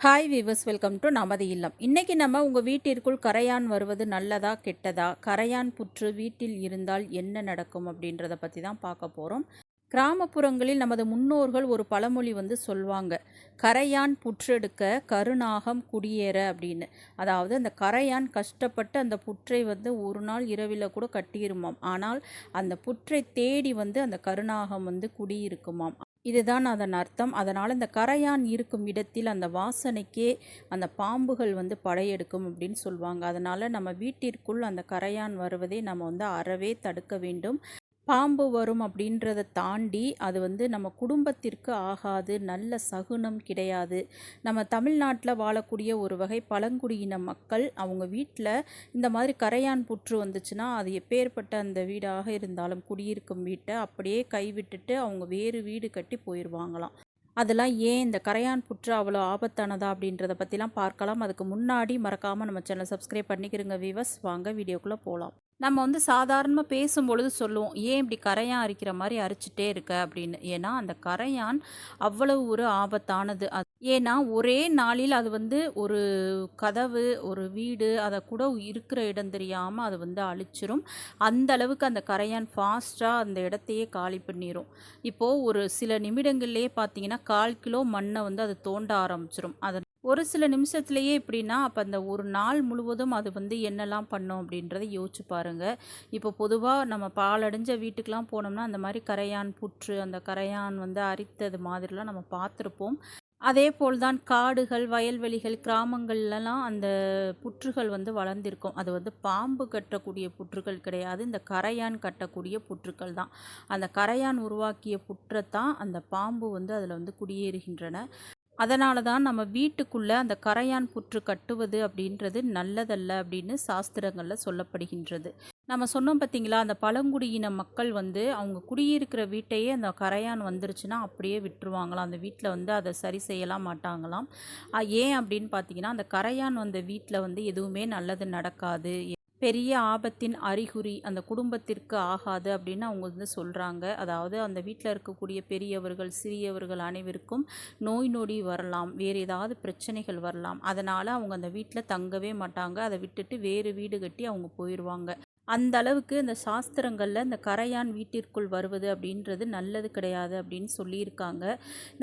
Hi viewers welcome to நமது இல்லம். இன்றைக்கி நம்ம உங்கள் வீட்டிற்குள் கரையான் வருவது நல்லதா கெட்டதா கரையான் புற்று வீட்டில் இருந்தால் என்ன நடக்கும் அப்படின்றத பற்றி தான் பார்க்க போகிறோம் கிராமப்புறங்களில் நமது முன்னோர்கள் ஒரு பழமொழி வந்து சொல்லுவாங்க கரையான் புற்றெடுக்க கருநாகம் குடியேற அப்படின்னு. அதாவது அந்த கரையான் கஷ்டப்பட்டு அந்த புற்றை வந்து ஒரு நாள் இரவில் கூட கட்டியிருமாம். ஆனால் அந்த புற்றை தேடி வந்து அந்த கருநாகம் வந்து குடியிருக்குமாம். இதுதான் அதன் அர்த்தம். அதனால் இந்த கரையான் இருக்கும் இடத்தில் அந்த வாசனைக்கே அந்த பாம்புகள் வந்து படையெடுக்கும் அப்படின்னு சொல்லுவாங்க அதனால் நம்ம வீட்டிற்குள் அந்த கரையான் வருவதை நம்ம வந்து அறவே தடுக்க வேண்டும். பாம்பு வரும் அப்படின்றத தாண்டி அது வந்து நம்ம குடும்பத்திற்கு ஆகாது நல்ல சகுனம் கிடையாது. நம்ம தமிழ்நாட்டில் வாழக்கூடிய ஒரு வகை பழங்குடியின மக்கள் அவங்க வீட்டில் இந்த மாதிரி கரையான் புற்று வந்துச்சுன்னா அது எப்பேற்பட்ட அந்த வீடாக இருந்தாலும் குடியிருக்கும் வீட்டை அப்படியே கைவிட்டுட்டு அவங்க வேறு வீடு கட்டி போயிடுவாங்களாம். அதெல்லாம் ஏன் இந்த கரையான் புற்று அவ்வளோ ஆபத்தானதா அப்படின்றத பற்றிலாம் பார்க்கலாம். அதுக்கு முன்னாடி மறக்காமல் நம்ம சேனல் சப்ஸ்கிரைப் பண்ணிக்கிறோங்க விவஸ் வாங்க வீடியோக்குள்ளே போகலாம். நம்ம வந்து சாதாரணமாக பேசும்பொழுது சொல்லுவோம் ஏன் இப்படி கரையான் அரிக்கிற மாதிரி அரிச்சிட்டே இருக்க? அப்படின்னு. ஏன்னா அந்த கரையான் அவ்வளவு ஒரு ஆபத்தானது. அது ஏன்னா ஒரே நாளில் அது வந்து ஒரு கதவு ஒரு வீடு அதை கூட இருக்கிற இடம் தெரியாமல் அது வந்து அழிச்சிரும். அந்த அளவுக்கு அந்த கரையான் ஃபாஸ்ட்டாக அந்த இடத்தையே காலி பண்ணிடும் இப்போது ஒரு சில நிமிடங்கள்லேயே பார்த்தீங்கன்னா கால் கிலோ மண்ணை வந்து அது தோண்ட ஆரம்பிச்சிரும். அதை ஒரு சில நிமிஷத்துலேயே எப்படின்னா அப்போ அந்த ஒரு நாள் முழுவதும் அது வந்து என்னெல்லாம் பண்ணும் அப்படின்றத யோசிச்சு பாருங்கள் இப்போ பொதுவாக நம்ம பாலடைஞ்ச வீட்டுக்கெலாம் போனோம்னா அந்த மாதிரி கரையான் புற்று அந்த கரையான் வந்து அரித்தது மாதிரிலாம் நம்ம பார்த்துருப்போம். அதே போல்தான் காடுகள் வயல்வெளிகள் கிராமங்கள்லாம் அந்த புற்றுகள் வந்து வளர்ந்திருக்கும். அது வந்து பாம்பு கட்டக்கூடிய புற்றுகள் கிடையாது இந்த கரையான் கட்டக்கூடிய புற்றுக்கள் தான். அந்த கரையான் உருவாக்கிய புற்றை தான் அந்த பாம்பு வந்து அதில் வந்து குடியேறுகின்றன. அதனால தான் நம்ம வீட்டுக்குள்ளே அந்த கரையான் புற்று கட்டுவது அப்படின்றது நல்லதல்ல அப்படின்னு சாஸ்திரங்களில் சொல்லப்படுகின்றது. நம்ம சொன்னோம் பார்த்தீங்களா அந்த பழங்குடியின மக்கள் வந்து அவங்க குடியிருக்கிற வீட்டையே அந்த கரையான் வந்துருச்சுன்னா அப்படியே விட்டுருவாங்களாம். அந்த வீட்டில் வந்து அதை சரி செய்யலாம் மாட்டாங்களாம். ஏன் அப்படின்னு பார்த்தீங்கன்னா அந்த கரையான் வந்த வீட்டில் வந்து எதுவுமே நல்லது நடக்காது. பெரிய ஆபத்தின் அறிகுறி அந்த குடும்பத்திற்கு ஆகாது அப்படின்னு அவங்க வந்து சொல்கிறாங்க அதாவது அந்த வீட்டில் இருக்கக்கூடிய பெரியவர்கள் சிறியவர்கள் அனைவருக்கும் நோய் நொடி வரலாம். வேறு ஏதாவது பிரச்சனைகள் வரலாம். அதனால் அவங்க அந்த வீட்டில் தங்கவே மாட்டாங்க. அதை விட்டுட்டு வேறு வீடு கட்டி அவங்க போயிடுவாங்க அந்த அளவுக்கு இந்த சாஸ்திரங்களில் இந்த கரையான் வீட்டிற்குள் வருவது அப்படின்றது நல்லது கிடையாது அப்படின்னு சொல்லியிருக்காங்க.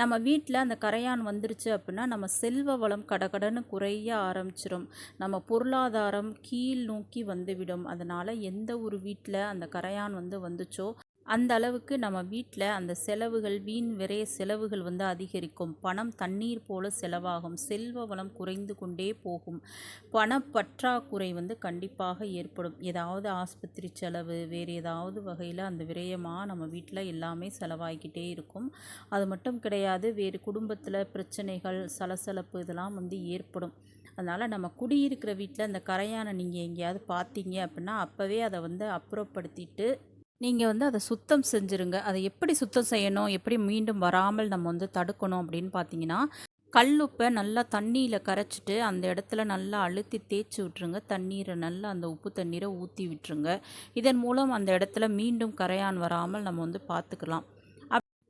நம்ம வீட்டில் அந்த கரையான் வந்துருச்சு அப்படின்னா நம்ம செல்வ வளம் கடகடன்னு குறைய ஆரம்பிச்சிடும் நம்ம பொருளாதாரம் கீழ் நோக்கி வந்துவிடும். அதனால் எந்த ஒரு வீட்டில் அந்த கரையான் வந்து வந்துச்சோ அந்த அளவுக்கு நம்ம வீட்டில் அந்த செலவுகள் வீண் விரைய செலவுகள் வந்து அதிகரிக்கும். பணம் தண்ணீர் போல செலவாகும். செல்வ வளம் குறைந்து கொண்டே போகும். பணப்பற்றாக்குறை வந்து கண்டிப்பாக ஏற்படும். ஏதாவது ஆஸ்பத்திரி செலவு வேறு ஏதாவது வகையில் அந்த விரயமாக நம்ம வீட்டில் எல்லாமே செலவாகிக்கிட்டே இருக்கும். அது மட்டும் கிடையாது வேறு குடும்பத்தில் பிரச்சனைகள் சலசலப்பு இதெல்லாம் வந்து ஏற்படும். அதனால் நம்ம குடியிருக்கிற வீட்டில் அந்த கரையானை நீங்கள் எங்கேயாவது பார்த்தீங்க அப்படின்னா அப்போவே அதை வந்து அப்புறப்படுத்திட்டு நீங்கள் வந்து அதை சுத்தம் செஞ்சுருங்க. அதை எப்படி சுத்தம் செய்யணும்? எப்படி மீண்டும் வராமல் நம்ம வந்து தடுக்கணும் அப்படின்னு பார்த்தீங்கன்னா கல்லுப்பை நல்லா தண்ணியில் கரைச்சிட்டு அந்த இடத்துல நல்லா அழுத்தி தேய்ச்சி விட்டுருங்க. தண்ணீரை நல்லா அந்த உப்பு தண்ணீரை ஊற்றி விட்டுருங்க. இதன் மூலம் அந்த இடத்துல மீண்டும் கரையான் வராமல் நம்ம வந்து பார்த்துக்கலாம்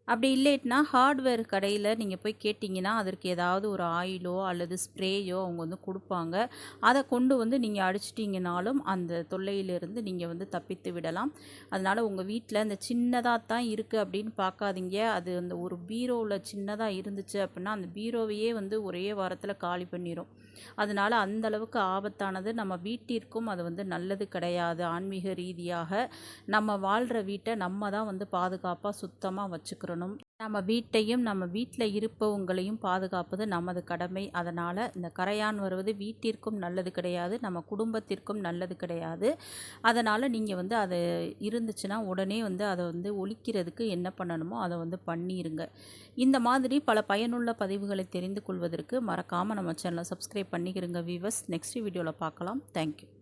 அப்படி இல்லைட்னா ஹார்ட்வேர் கடையில் நீங்கள் போய் கேட்டிங்கன்னா அதற்கு ஏதாவது ஒரு ஆயிலோ அல்லது ஸ்ப்ரேயோ அவங்க வந்து கொடுப்பாங்க. அதை கொண்டு வந்து நீங்கள் அடிச்சிட்டிங்கனாலும் அந்த தொல்லையிலிருந்து நீங்கள் வந்து தப்பித்து விடலாம். அதனால் உங்கள் வீட்டில் இந்த சின்னதாக தான் இருக்குது அப்படின்னு பார்க்காதீங்க. அது அந்த ஒரு பீரோவில் சின்னதாக இருந்துச்சு அப்படின்னா அந்த பீரோவையே வந்து ஒரே வாரத்தில் காலி பண்ணிடும் அதனால் அந்தளவுக்கு ஆபத்தானது. நம்ம வீட்டிற்கும் அது வந்து நல்லது கிடையாது. ஆன்மீக ரீதியாக நம்ம வாழ்கிற வீட்டை நம்ம தான் வந்து பாதுகாப்பாக சுத்தமாக வச்சுக்கிறணும். நம்ம வீட்டையும் நம்ம வீட்டில் இருப்பவங்களையும் பாதுகாப்பது நமது கடமை. அதனால் இந்த கரையான் வருவது வீட்டிற்கும் நல்லது கிடையாது நம்ம குடும்பத்திற்கும் நல்லது கிடையாது. அதனால் நீங்கள் வந்து அது இருந்துச்சுன்னா உடனே வந்து அதை வந்து ஒழிக்கிறதுக்கு என்ன பண்ணணுமோ அதை வந்து பண்ணிடுங்க இந்த மாதிரி பல பயனுள்ள பதிவுகளை தெரிந்து கொள்வதற்கு மறக்காமல் நம்ம சேனலை சப்ஸ்கிரைப் பண்ணிக்கிறங்க வீவர்ஸ் நெக்ஸ்ட் வீடியோவில் பார்க்கலாம். தேங்க்யூ